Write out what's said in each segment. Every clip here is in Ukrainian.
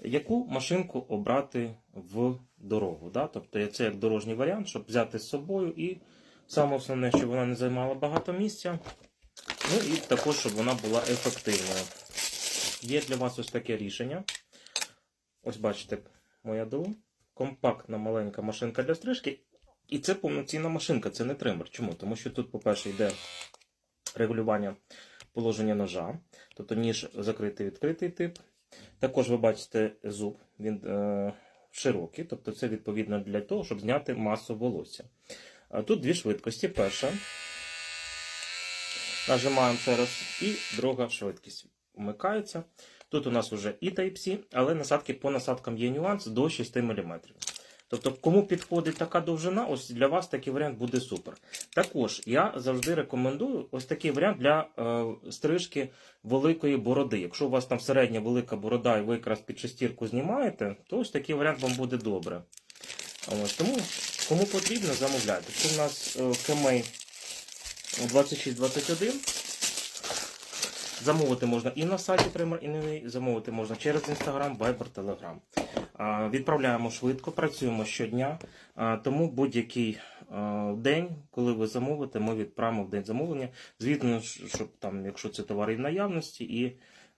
яку машинку обрати в дорогу. Да? Тобто це як дорожній варіант, щоб взяти з собою і саме основне, щоб вона не займала багато місця. Ну і також, щоб вона була ефективною. Є для вас ось таке рішення. Ось бачите, моя ДУ. Компактна маленька машинка для стрижки. І це повноцінна машинка, це не тример. Чому? Тому що тут, по-перше, йде регулювання положення ножа, тобто ніж закритий відкритий тип. Також ви бачите зуб, він е, широкий, тобто це відповідно для того, щоб зняти масу волосся. Тут дві швидкості. Перша. Нажимаємо ще раз, і друга швидкість вмикається. Тут у нас вже і Type-C, але насадки по насадкам є нюанс до 6 мм. Тобто, кому підходить така довжина, ось для вас такий варіант буде супер. Також я завжди рекомендую ось такий варіант для е, стрижки великої бороди. Якщо у вас там середня велика борода і ви якраз під шестірку знімаєте, то ось такий варіант вам буде добре. Ось, тому кому потрібно, замовляйте. Це у нас е, Кемей 2621. Замовити можна і на сайті Тример, і не замовити можна через Instagram, Viber, Telegram. Відправляємо швидко, працюємо щодня. Тому будь-який день, коли ви замовите, ми відправимо в день замовлення. Звісно, щоб там, якщо це товари в наявності і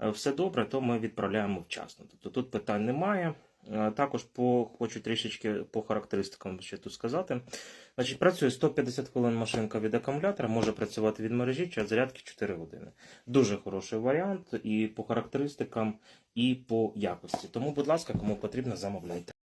е, все добре, то ми відправляємо вчасно. Тобто тут питань немає. Е, Також по, хочу трішечки по характеристикам ще тут сказати. Значить, працює 150 хвилин машинка від акумулятора, може працювати від мережі, час зарядки 4 години. Дуже хороший варіант і по характеристикам, і по якості. Тому, будь ласка, кому потрібно, замовляйте.